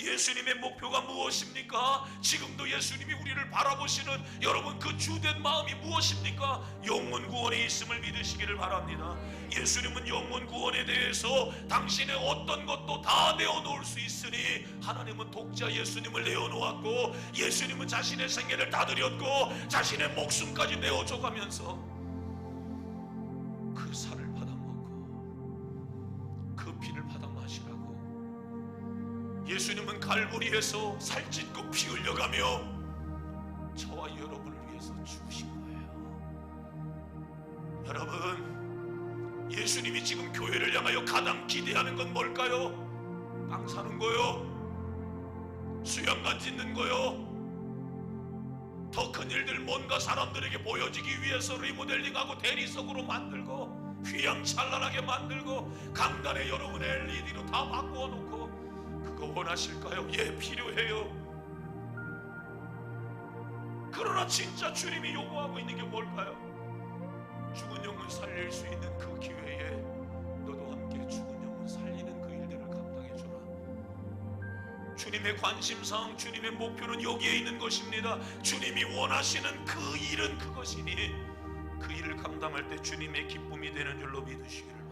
예수님의 목표가 무엇입니까? 지금도 예수님이 우리를 바라보시는 여러분 그 주된 마음이 무엇입니까? 영혼 구원에 있음을 믿으시기를 바랍니다. 예수님은 영혼 구원에 대해서 당신의 어떤 것도 다 내어놓을 수 있으니 하나님은 독자 예수님을 내어놓았고 예수님은 자신의 생애를 다 드렸고 자신의 목숨까지 내어줘가면서 그 살을 예수님은 갈보리에서 살찐고 피 흘려가며 저와 여러분을 위해서 죽으신 거예요. 여러분, 예수님이 지금 교회를 향하여 가장 기대하는 건 뭘까요? 땅 사는 거요? 수양관 짓는 거요? 더 큰 일들 뭔가 사람들에게 보여지기 위해서 리모델링하고 대리석으로 만들고 휘황찬란하게 만들고 강단에 여러분의 LED로 다 바꾸어 놓고 원하실까요? 예, 필요해요. 그러나 진짜 주님이 요구하고 있는 게 뭘까요? 죽은 영혼 살릴 수 있는 그 기회에 너도 함께 죽은 영혼 살리는 그 일들을 감당해 주라. 주님의 관심사항, 주님의 목표는 여기에 있는 것입니다. 주님이 원하시는 그 일은 그것이니 그 일을 감당할 때 주님의 기쁨이 되는 줄로 믿으시기를